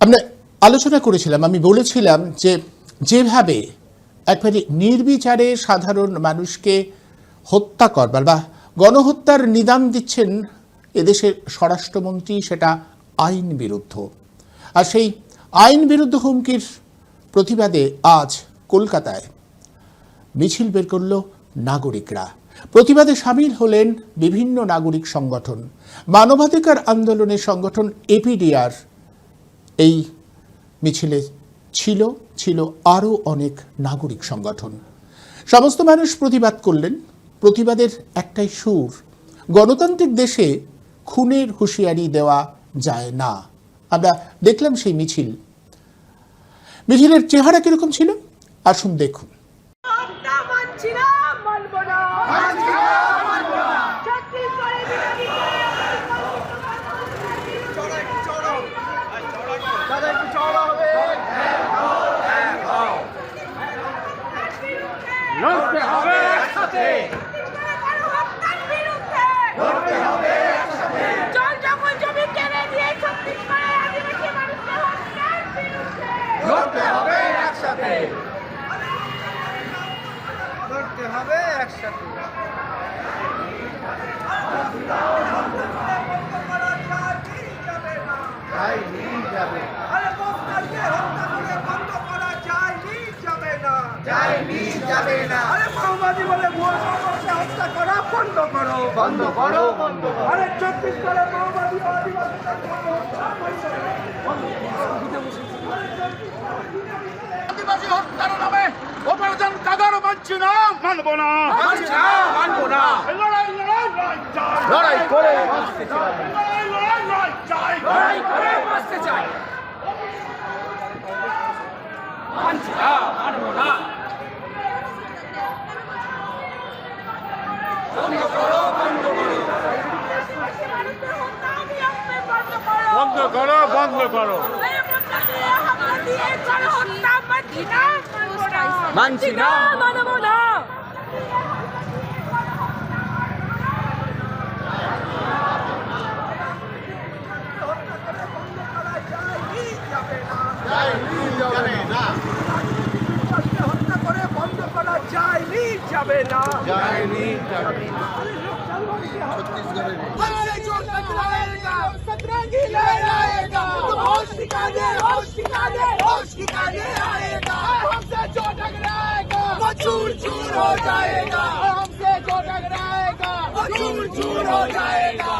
আমরা আলোচনা করেছিলাম, আমি বলেছিলাম যে যেভাবে একবারে নির্বিচারে সাধারণ মানুষকে হত্যা করবার বা গণহত্যার নিদান দিচ্ছেন এদেশের স্বরাষ্ট্রমন্ত্রী, সেটা আইন বিরুদ্ধ। আর সেই আইন বিরুদ্ধ হুমকির প্রতিবাদে আজ কলকাতায় মিছিল বের করল নাগরিকরা। প্রতিবাদে সামিল হলেন বিভিন্ন নাগরিক সংগঠন। মানবাধিকার আন্দোলনের সংগঠন এপিডিআর এই মিছিলে ছিল ছিল আরও অনেক নাগরিক সংগঠন। সমস্ত মানুষ প্রতিবাদ করলেন। প্রতিবাদের একটাই সুর, গণতান্ত্রিক দেশে খুনের হুঁশিয়ারি দেওয়া যায় না। আমরা দেখলাম সেই মিছিল। মিছিলের চেহারা কীরকম ছিল? আসুন দেখুন আমরা মানছি না মানব না ছত্তিশগড়ে বিরোধী করে লড়তে হবে একসাথে। জল জঙ্গল জমি কেড়ে দিয়ে ছত্তিশগড়ের আদিবাসী মানুষকে হত্যার বিরুদ্ধে লড়তে হবে একসাথে লড়তে হবে একসাথে তাই নিয়ে যাবে যাবে না মাওবাদী বলে হত্যা করা বন্ধ করো। বন্ধ করো বন্ধ করো। আরে ছত্তিশগড়ে বন্ধ আদিবাসী হত্যার নামে অপারেশন কাগারও মানছি না? মানবো না। মানবো না। লড়াই লড়াই লড়াই চাই। লড়াই করে বাঁচতে চাই। লড়াই লড়াই লড়াই চাই। লড়াই করে বাঁচতে চাই। মানছি না মানবো না। বন্ধ করো বন্ধ করো। মানছি না। মানব না। चबेना हमारे जो टकराएगा सतरंगी लहराएगा तो होश ठिकाने होश ठिकाने आएगा हमसे जो टकराएगा वो चूर चूर हो जाएगा हमसे जो टकराएगा वो चूर चूर हो जाएगा